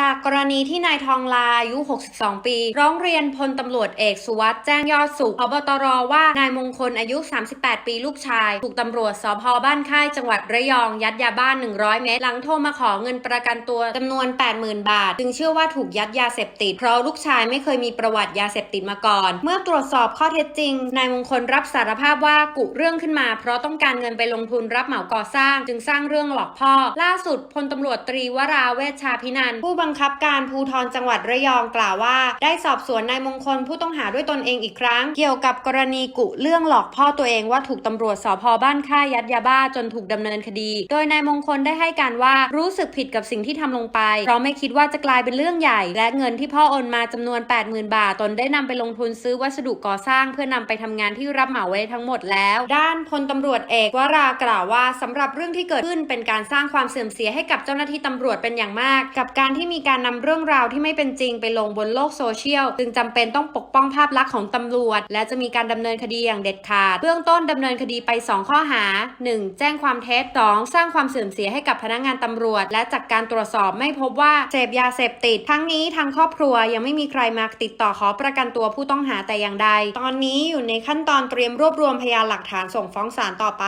จากกรณีที่นายทองลาอายุ 62 ปี ร้องเรียนพลตำรวจเอกสุวัสด์แจ้งยอดสุขพบตรว่านายมงคลอายุ 38 ปีลูกชาย ถูกตำรวจสพบ้านค่ายจังหวัดระยอง ยัดยาบ้าน 100 เม็ดหลังโทรมาขอเงินประกันตัวจำนวน 80,000 บาท จึงเชื่อว่าถูกยัดยาเสพติด เพราะลูกชายไม่เคยมีประวัติยาเสพติดมาก่อน เมื่อตรวจสอบข้อเท็จจริง นายมงคลรับสารภาพว่ากุเรื่องขึ้นมา เพราะต้องการเงินไปลงทุนรับเหมาก่อสร้าง จึงสร้างเรื่องหลอกพ่อ ล่าสุดพลตำรวจตรีวราเวชชาพินันผู้บังคับการภูธรจังหวัดระยองกล่าวว่า ได้สอบสวนนายมงคลผู้ต้องหาด้วยตนเองอีกครั้ง เกี่ยวกับกรณีกุเรื่องหลอกพ่อตัวเองว่าถูกตำรวจสพบ้านค่ายยัดยาบ้าจนถูกดำเนินคดี โดยนายมงคลได้ให้การว่ารู้สึกผิดกับสิ่งที่ทำลงไป เพราะไม่คิดว่าจะกลายเป็นเรื่องใหญ่ และเงินที่พ่อโอนมาจำนวน 80,000 บาท ตนได้นำไปลงทุนซื้อวัสดุก่อสร้าง เพื่อนำไปทำงานที่รับเหมาไว้ทั้งหมดแล้ว ด้านพลตำรวจเอกวรากล่าวว่าสำหรับเรื่องที่เกิดขึ้นเป็นการสร้างความเสื่อมเสียให้กับเจ้าหน้าที่ตำรวจเป็นอย่างมาก กับการที่มีีการนำเรื่องราวที่ไม่เป็นจริงไปลงบนโลกโซเชียล จึงจำเป็นต้องปกป้องภาพลักษณ์ของตำรวจ และจะมีการดำเนินคดีอย่างเด็ดขาด เบื้องต้นดำเนินคดีไป 2 ข้อหา 1. แจ้งความเท็จ 2. สร้างความเสื่อมเสียให้กับพนักงานตำรวจ และจากการตรวจสอบไม่พบว่าเสพยาเสพติด ทั้งนี้ทางครอบครัวยังไม่มีใครมาติดต่อขอประกันตัวผู้ต้องหาแต่อย่างใด ตอนนี้อยู่ในขั้นตอนเตรียมรวบรวมพยานหลักฐานส่งฟ้องศาลต่อไป